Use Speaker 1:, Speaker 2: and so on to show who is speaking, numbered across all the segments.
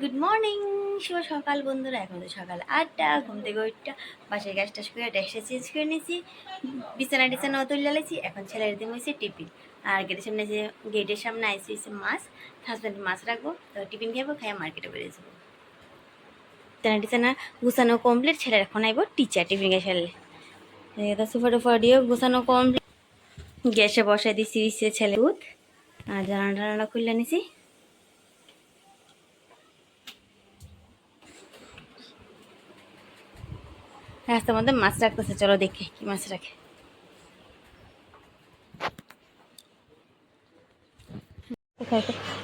Speaker 1: Good morning শুভ সকাল বন্ধুরা। এখন তো সকাল আটটা, ঘুম থেকে ওইটা বাসায় গ্যাস টাস করে ড্রেসটা চেঞ্জ করে নিয়েছি, বিছানা টিছানাও তুলে লেছি এখন ছেলের দিন হয়েছে টিফিন। আর গেটের সামনে যে গেটের সামনে আইসি হয়েছে মাছ হাজব্যান্ড মাছ রাখব, তো টিফিন খাব খাইয়া মার্কেটে বেরিয়ে যাব। বিছানা টিছানা গুছানো কমপ্লিট ছেলের এখন আইবো টিচার টিফিন তো সুপার টুপার দিয়েও গুছানো কমপ্লিট গ্যাসে বসাই দিছি ছেলে দুধ, আর জানালা টানালা খুললে নিছি। রাস্তার মধ্যে মাছ রাখতেছে, চলো দেখে কি মাছ রাখে।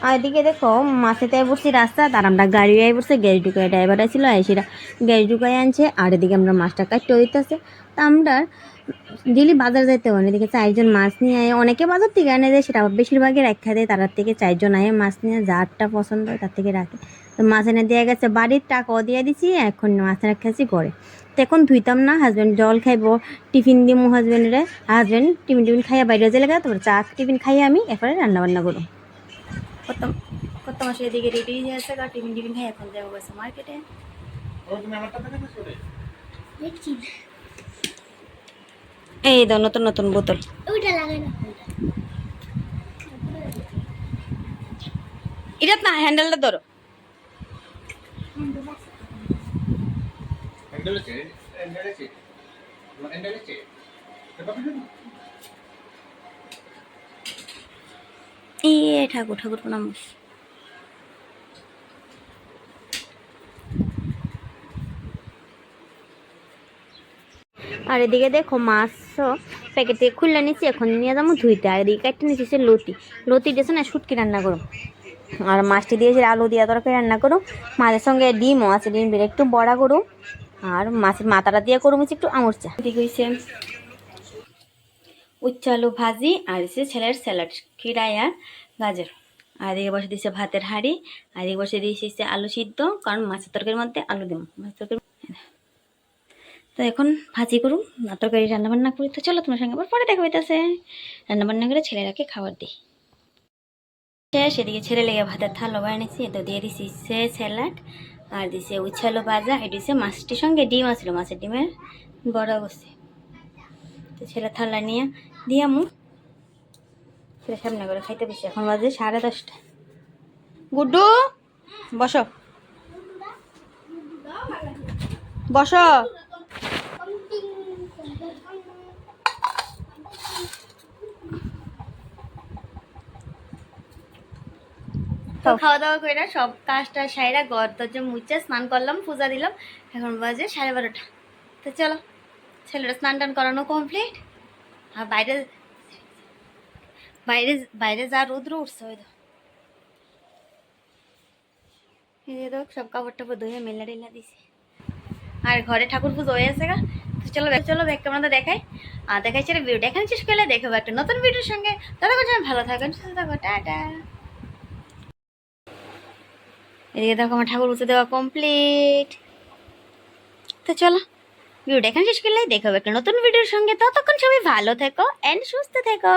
Speaker 1: আর এদিকে দেখো মাছেতে বসছি রাস্তা তার আমরা গাড়ি আই বসছে গ্যাস ঢুকাই ড্রাইভার ছিল এসেরা গ্যাস ঢুকাই আনছে, আর এদিকে আমরা মাছটা কাটতে হইতেছে। তা আমরা ডেলি বাজার যাইতে হয় এদিকে চারজন মাছ নিয়ে আয়, অনেকে বাজার থেকে আনে দেয়, সেটা বেশিরভাগই রাখা দেয়, তার থেকে চারজন আয় মাছ নিয়ে, যারটা পছন্দ হয় তার থেকে রাখে। তো মাছ এনে দিয়ে গেছে বাড়ির টাকাও দিয়ে দিছি এখন মাছ রাখাছি করে তো এখন ধুইতাম না হাজব্যান্ড জল খাইবো টিফিন দিমু হাজব্যান্ডরে হাজব্যান্ড টিফিন টিফিন খাইয়া বাইরে যে লাগা তারপর চা টিফিন খাইয়া আমি এরপরে রান্না বান্না করব কত কত এদিকে রেডি হয়ে আছে টিফিন টিফিন খাই এখন যাব গেছে মার্কেটে এই দাও নতুন নতুন বোতল।
Speaker 2: ওইটা লাগাই না
Speaker 1: এটা না হ্যান্ডেলটা ধরো। ঠাকুর ঠাকুর, প্রণাম। আর এদিকে দেখো মাছ প্যাকেট থেকে খুললে নিচ্ছি এখন নিয়ে যাব ধুইতে। আর এদিকে একটা নিচ্ছি সে লতি। লতি দিয়েছে না সুটকি রান্না করো। আর মাছটি দিয়েছে আলু দিয়ে তরকারি রান্না করো। মাছের সঙ্গে ডিমও আছে, ডিম একটু বড়া করো। আর মাছের মাথাটা দিয়ে করো মিছি একটু আমরচা ঠিক হয়েছে উচ্চ আলু ভাজি আর দিচ্ছে ছেলের স্যালাড খিরাই আর গাজর। আর এদিকে বসে দিচ্ছে ভাতের হাঁড়ি, আর এদিকে বসে দিয়েছে আলু সিদ্ধ, কারণ মাছের তরকারির মধ্যে আলু দেবো। মাছের তরকারি তো এখন ভাজি করুন না তরকারি রান্নাবান্না করি। তো চলো তোমার সঙ্গে আবার পরে দেখা হইতেছে। রান্নাবান্না করে ছেলেরাকে খাবার দিই। শেষ, এদিকে ছেলে লেগে ভাতের থাল বানিয়েছি তো দিয়ে দিছি সে স্যালাড। আর দিছে উচ্ছালো ভাজা এটি দিছে মাছটির সঙ্গে ডিম আছিল, মাছের ডিমের বড় অবস্থা। তো ছেলে থালা নিয়ে দিয়ে মু। ছেলে সামনে করে খাইতে বেশি এখন বাজে সাড়ে দশটা। গুড্ডু, বসো। বসো। খাওয়া দাওয়া করে না সব কাজটা সাইরা ঘর দরজা মুছে স্নান করলাম, পূজা দিলাম। এখন বাজে সাড়ে বারোটা। তো চলো ছেলেটা স্নান টান করানো কমপ্লিট আর বাইরে বাইরে বাইরে যা রোদ্র উঠছে, ওই সব কাপড় টাপড় ধুয়ে মেলা টেলা দিছি। আর ঘরে ঠাকুর পুজো হয়ে আছে গা। চলো চলো ব্যাগ ক্যামেরা দেখাই। আর দেখাই ছেলে ভিডিও দেখান শেষ করলে দেখাবো একটা নতুন ভিডিওর সঙ্গে। কথা ভালো থাকেন, সুস্থ থাকো, টাটা। এদিকে দেখো আমার ঠাকুর পুজো দেওয়া কমপ্লিট তো চলো ভিডিওটা এখানে শেষ করলে দেখাবো একটা নতুন ভিডিওর সঙ্গে ততক্ষণ সবাই ভালো থেকো অ্যান্ড সুস্থ থেকো।